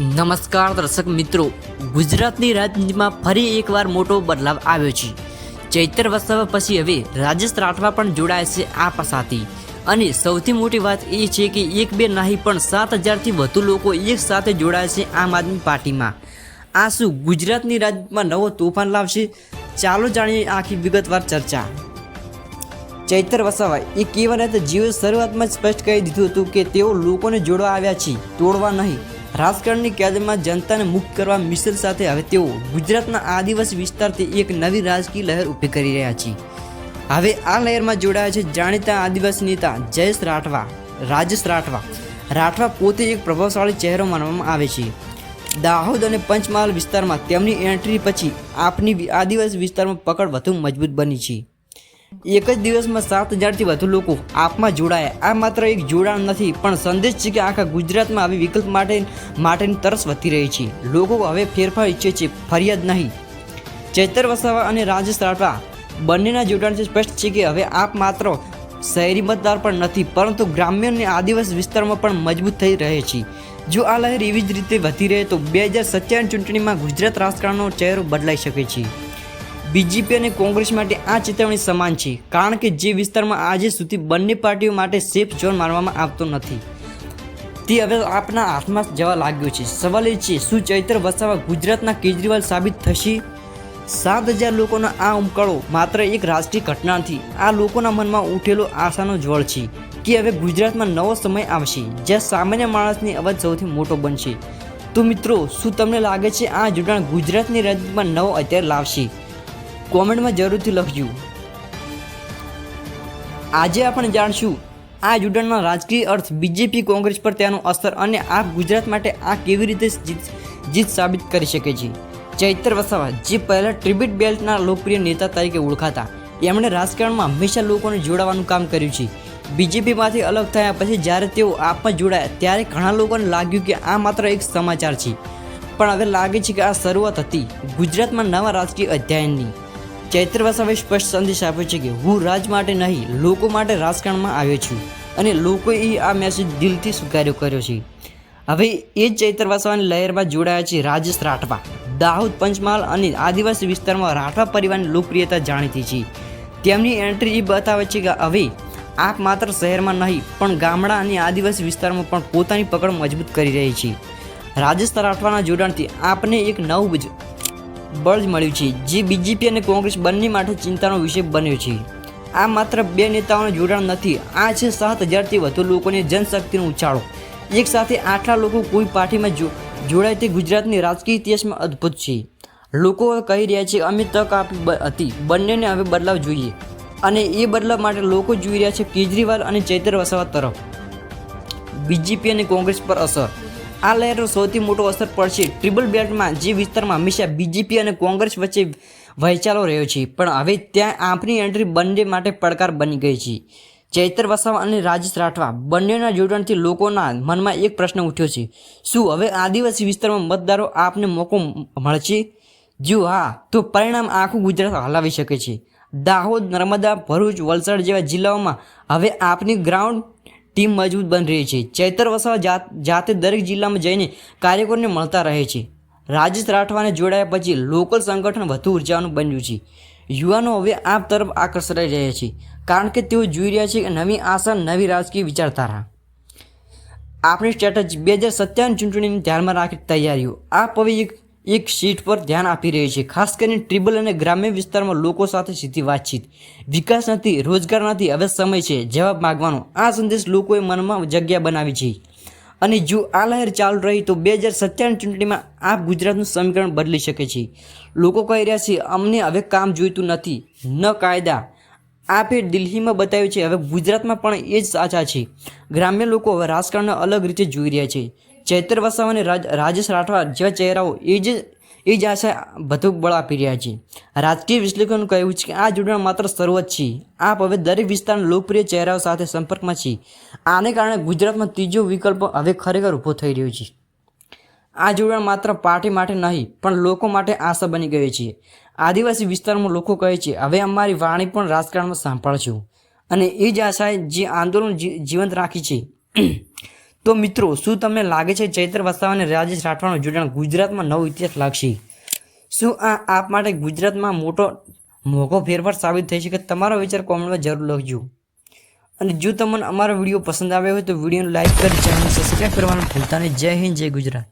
નમસ્કાર દર્શક મિત્રો, ગુજરાતની રાજનીતિમાં ફરી એકવાર મોટો બદલાવ આવ્યો છે. ચૈતર વસાવા પછી હવે રાજેશ રાઠવા પણ જોડાય છે આ પસાથી. અને સૌથી મોટી વાત એ છે કે એક બે નહીં, પણ સાત હજારથી વધુ લોકો એક સાથે જોડાય છે આમ આદમી પાર્ટીમાં. આ શું ગુજરાતની રાજનીતિમાં નવો તોફાન લાવશે? ચાલો જાણીએ આખી વિગતવાર ચર્ચા. ચૈતર વસાવા એ કેવા રીતે જીઓ શરૂઆતમાં સ્પષ્ટ કહી દીધું હતું કે તેઓ લોકોને જોડવા આવ્યા છે, તોડવા નહીં. રાજકારણની કેદમાં જનતાને મુક્ત કરવા મિશન સાથે હવે તેઓ ગુજરાતના આદિવાસી વિસ્તારથી એક નવી રાજકીય લહેર ઊભી કરી રહ્યા છે. હવે આ લહેરમાં જોડાયા છે જાણીતા આદિવાસી નેતા જયેશ રાઠવા, રાજેશ રાઠવા. રાઠવા પોતે એક પ્રભાવશાળી ચહેરો માનવામાં આવે છે. દાહોદ અને પંચમહાલ વિસ્તારમાં તેમની એન્ટ્રી પછી આપની આદિવાસી વિસ્તારમાં પકડ વધુ મજબૂત બની છે. એક જ દિવસમાં સાત હજારથી વધુ લોકો આપમાં જોડાયા. આ માત્ર એક જોડાણ નથી, પણ સંદેશ છે કે આખા ગુજરાતમાં આવી વિકલ્પ માટે, માટેની તરસ વધી રહી છે. લોકો હવે ફેરફાર ઈચ્છે છે, ફરિયાદ નહીં. ચૈતર વસાવા અને રાજેશ રાઠવા, બંનેના જોડાણથી સ્પષ્ટ છે કે હવે આપ માત્ર શહેરી મતદાર પણ નથી, પરંતુ ગ્રામ્ય અને આદિવાસી વિસ્તારમાં પણ મજબૂત થઈ રહે છે. જો આ લહેર એવી જ રીતે વધી રહે તો બે હજાર સત્યાવીસ ચૂંટણીમાં ગુજરાત રાજકારણનો ચહેરો બદલાઈ શકે છે. બીજેપી અને કોંગ્રેસ માટે આ ચેતવણી સમાન છે, કારણ કે જે વિસ્તારમાં આજે સુધી બંને પાર્ટીઓ માટે સેફ ઝોન માનવામાં આવતો નથી. તે હવે આપના હાથમાં જવા લાગ્યો છે. સવાલ એ છે, શું ચૈત્ર વસાવા ગુજરાતના કેજરીવાલ સાબિત થશે? સાત હજાર લોકોનો આ ઉમકળો માત્ર એક રાષ્ટ્રીય ઘટના નથી, આ લોકોના મનમાં ઉઠેલો આશાનો જ્વળ છે કે હવે ગુજરાતમાં નવો સમય આવશે, જ્યાં સામાન્ય માણસની અવાજ સૌથી મોટો બનશે. તો મિત્રો, શું તમને લાગે છે આ જોડાણ ગુજરાતની રાજનીતિમાં નવો અત્યારે લાવશે? કોમેન્ટમાં જરૂરથી લખજો. આજે આપણે જાણશું, આ જોડાણના રાજકીય અર્થ બીજેપી કોંગ્રેસ પર તેનો અસર અને આ ગુજરાત માટે આ કેવી રીતે જીત જીત સાબિત કરી શકે છે. ચૈતર વસાવા, જે પહેલાં ટ્રિબ્યુટ બેલ્ટના લોકપ્રિય નેતા તરીકે ઓળખાતા, એમણે રાજકારણમાં હંમેશા લોકોને જોડાવાનું કામ કર્યું છે. બીજેપીમાંથી અલગ થયા પછી જ્યારે તેઓ આપમાં જોડાયા, ત્યારે ઘણા લોકોને લાગ્યું કે આ માત્ર એક સમાચાર છે. પણ હવે લાગે છે કે આ શરૂઆત હતી ગુજરાતમાં નવા રાજકીય અધ્યાયનની. ચૈત્ર વસાવે સ્પષ્ટ સંદેશ આપ્યો છે કે હું રાજ માટે નહીં, લોકો માટે રાજકારણમાં આવ્યો છું. અને લોકોએ આ મેસેજ દિલથી સ્વીકાર્યો કર્યો છે. હવે એ જ ચૈત્ર વસાવાની લહેરમાં જોડાયા છે રાજેશ રાઠવા. દાહોદ પંચમહાલ અને આદિવાસી વિસ્તારમાં રાઠવા પરિવારની લોકપ્રિયતા જાણીતી છે. તેમની એન્ટ્રી એ બતાવે છે કે હવે આપ માત્ર શહેરમાં નહીં, પણ ગામડા અને આદિવાસી વિસ્તારમાં પણ પોતાની પકડ મજબૂત કરી રહી છે. રાજેશ રાઠવાના જોડાણથી આપને એક નવું બળ મળ્યું છે, જે બીજેપી અને કોંગ્રેસ બંને માટે ચિંતાનો વિષય બન્યો છે. આ માત્ર બે નેતાઓનું જોડાણ નથી, આ છે સાત હજારથી વધુ લોકોની જનશક્તિનો ઉછાળો. એક સાથે આટલા લોકો કોઈ પાર્ટીમાં જોડાય તે ગુજરાતની રાજકીય ઇતિહાસમાં અદ્ભુત છે. લોકો કહી રહ્યા છે, અમે તક આપી હતી, બંનેને હવે બદલાવ જોઈએ. અને એ બદલાવ માટે લોકો જોઈ રહ્યા છે, કેજરીવાલ અને ચૈત્ર વસાવા તરફ. બીજેપી અને કોંગ્રેસ પર અસર. આ લહેરનો સૌથી મોટો અસર પડશે ટ્રિબલ બેલ્ટમાં, જે વિસ્તારમાં હંમેશા બીજેપી અને કોંગ્રેસ વચ્ચે વહેંચાલો રહ્યો છે. પણ હવે ત્યાં આપની એન્ટ્રી બંને માટે પડકાર બની ગઈ છે. ચૈતર વસાવા અને રાજેશ રાઠવા બંનેના જોડાણથી લોકોના મનમાં એક પ્રશ્ન ઉઠ્યો છે. શું હવે આદિવાસી વિસ્તારમાં મતદારો આપને મોકો મળશે? જો હા, તો પરિણામ આખું ગુજરાત હલાવી શકે છે. દાહોદ, નર્મદા, ભરૂચ, વલસાડ જેવા જિલ્લાઓમાં હવે આપની ગ્રાઉન્ડ ટીમ મજબૂત બની રહી છે. ચૈતર વસાવા જાત દરેક જિલ્લામાં જઈને કાર્યકરોને મળતા રહે છે. રાજેશ રાઠવાને જોડાયા પછી લોકલ સંગઠન વધુ ઉર્જાનું બન્યું છે. યુવાનો હવે આ તરફ આકર્ષાઈ રહ્યા છે. કારણ કે તેઓ જોઈ રહ્યા છે કે નવી આશા, નવી રાજકીય વિચારધારા. આપણી સ્ટ્રેટેજી બે હજાર સત્યાવીસ ચૂંટણીને ધ્યાનમાં રાખી તૈયારીઓ. આપ હવે એક સીટ પર ધ્યાન આપી રહી છે. ખાસ કરીને ટ્રિબલ અને ગ્રામ્ય વિસ્તારમાં લોકો સાથે સીધી વાતચીત. વિકાસ નથી, રોજગાર નથી, હવે સમય છે. જવાબ માગવાનો. આ સંદેશ લોકોએ મનમાં જગ્યા બનાવી છે. અને જો આ લહેર ચાલુ રહી તો બે હજાર સત્યાવીસ ચૂંટણીમાં આ ગુજરાતનું સમીકરણ બદલી શકે છે. લોકો કહી રહ્યા છે, અમને હવે કામ જોઈતું નથી. ન કાયદા. આપે દિલ્હીમાં બતાવ્યું છે, હવે ગુજરાતમાં પણ એ જ સાચા છે. ગ્રામ્ય લોકો હવે રાજકારણને અલગ રીતે જોઈ રહ્યા છે. ચૈત્ર વસાવા અને રાજેશ રાઠવા જેવા ચહેરાઓ એ જ એ જ આશા વધુ બળ આપી રહ્યા છે. રાજકીય વિશ્લેષકોનું કહેવું છે કે આ જોડાણ માત્ર શરૂઆત છે. આપ હવે દરેક વિસ્તારના લોકપ્રિય ચહેરાઓ સાથે સંપર્કમાં છે આને કારણે ગુજરાતમાં ત્રીજો વિકલ્પ હવે ખરેખર ઊભો થઈ રહ્યો છે. આ જોડાણ માત્ર પાર્ટી માટે નહીં, પણ લોકો માટે આશા બની ગઈ છે. આદિવાસી વિસ્તારમાં લોકો કહે છે, હવે અમારી વાણી પણ રાજકારણમાં સાંભળશું અને એ જ આશાએ જે આંદોલન જીવંત રાખી છે. તો મિત્રો, શું તમને લાગે છે ચૈત્ર વસાવા અને રાજેશ રાઠવાનું જોડાણ ગુજરાતમાં નવો ઇતિહાસ લાગશે? શું આ આપ માટે ગુજરાતમાં મોટો મોઘો ફેરફાર સાબિત થઈ શકે તમારો વિચાર કોમેન્ટમાં જરૂર લખજો. અને જો તમને અમારો વીડિયો પસંદ આવ્યો હોય તો વિડીયોને લાઇક કરી ચેનલ સબસ્ક્રાઈબ કરવાનું ભૂલતા નહીં. જય હિન્દ, જય ગુજરાત.